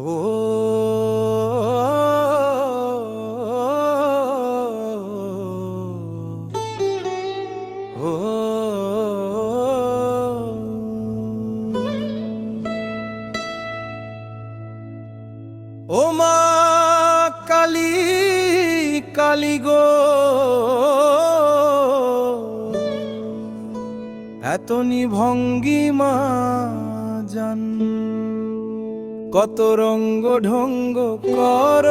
ও মা কালী এত নিভঙ্গিমা কত রঙ্গ ঢঙ্গ কর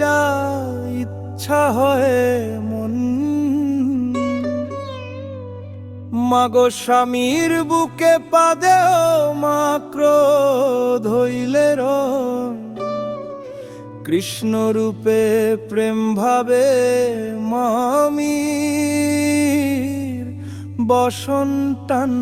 যা ইচ্ছা হয় মন। মাগো স্বামীর বুকে পাদেও মাক্র ধইলে কৃষ্ণ রূপে প্রেম ভাবে মামির বসন্তান।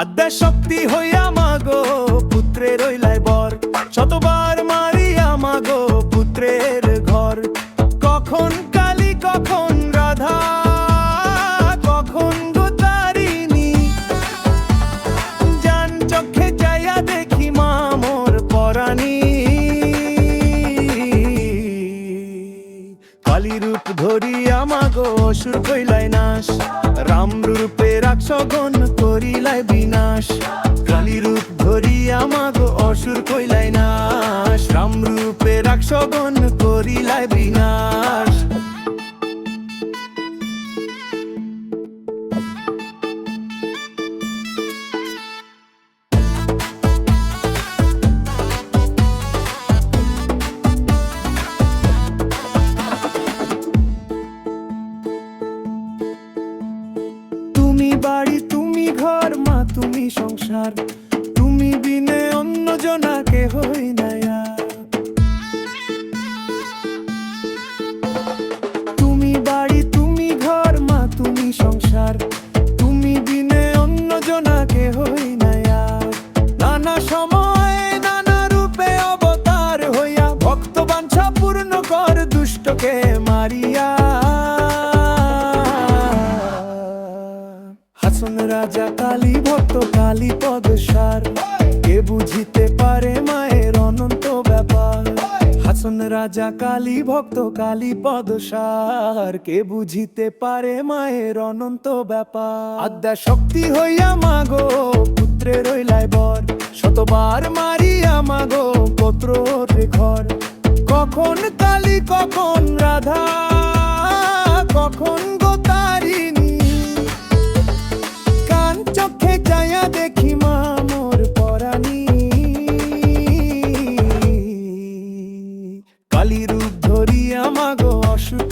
আদ্যা শক্তি হইয়া মাগো, পুত্রে রইলাই বর। শতবার মারিয়া মাগো, পুত্রের ঘর। কখন কালী, কখন রাধা, কখন গো তারিণী জান চোখে যাইয়া দেখি মা মোর পরাণী। কালী রূপ ধরিয়া মাগো, অসুর কইলাই নাশ। রাম রূপে করিলাই বিনাশ কালী রূপ ধরিয়া মাগো, অসুর কইলাই নাশ। রাম রূপে রাক্ষগণ করিলাই বিনাশ। তুমি বাড়ি, তুমি ঘর তুমি সংসার তুমি বিনে অন্য জনাকে হই নায়া কালী ভক্ত কালী পদ সার। কে বুঝিতে পারে মায়ের অনন্ত ব্যাপার? হাসন রাজা কালী ভক্ত কালী পদ সার। কে বুঝিতে পারে মায়ের অনন্ত ব্যাপার? আদ্যা শক্তি হইয়া মাগো, পুত্রে রইলাই বর। শতবার মারিয়া মাগো পত্র ঘর। কখন কালী, কখন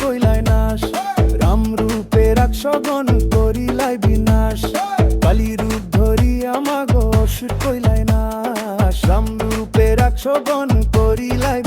কইলাই নাশ। রাম রূপে রাক্ষগণ করিলাই বিনাশ। কালী রূপ ধরিয়া মাগ অসুর কইলাই নাশ। রাম রূপে রাক্ষগণ করিলাই